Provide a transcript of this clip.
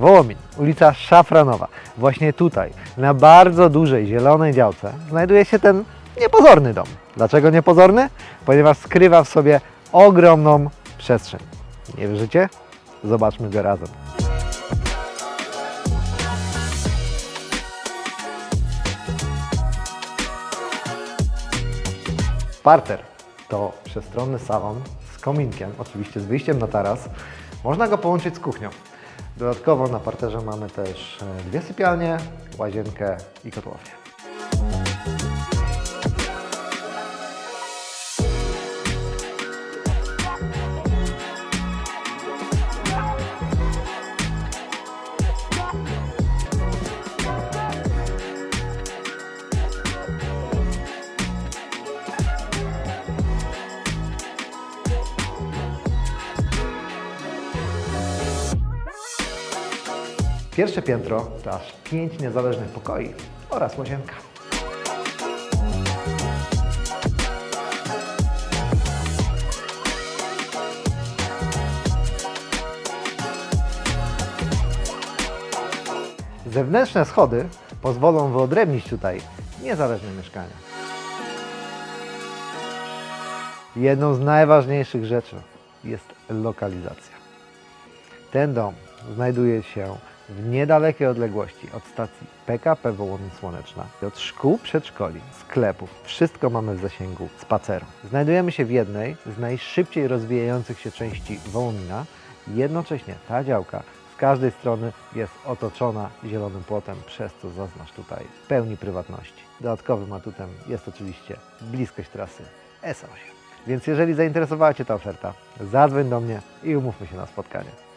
Wołomin, ulica Szafranowa. Właśnie tutaj, na bardzo dużej zielonej działce, znajduje się ten niepozorny dom. Dlaczego niepozorny? Ponieważ skrywa w sobie ogromną przestrzeń. Nie wierzycie? Zobaczmy go razem. Parter to przestronny salon z kominkiem, oczywiście z wyjściem na taras. Można go połączyć z kuchnią. Dodatkowo na parterze mamy też e, dwie sypialnie, łazienkę i kotłownię. Pierwsze piętro to aż pięć niezależnych pokoi oraz łazienka. Zewnętrzne schody pozwolą wyodrębnić tutaj niezależne mieszkania. Jedną z najważniejszych rzeczy jest lokalizacja. Ten dom znajduje się w niedalekiej odległości od stacji PKP Wołomin Słoneczna, od szkół, przedszkoli, sklepów. Wszystko mamy w zasięgu spaceru. Znajdujemy się w jednej z najszybciej rozwijających się części Wołomina. Jednocześnie ta działka z każdej strony jest otoczona zielonym płotem, przez co zaznasz tutaj pełni prywatności. Dodatkowym atutem jest oczywiście bliskość trasy S8. Więc jeżeli zainteresowała Cię ta oferta, zadzwoń do mnie i umówmy się na spotkanie.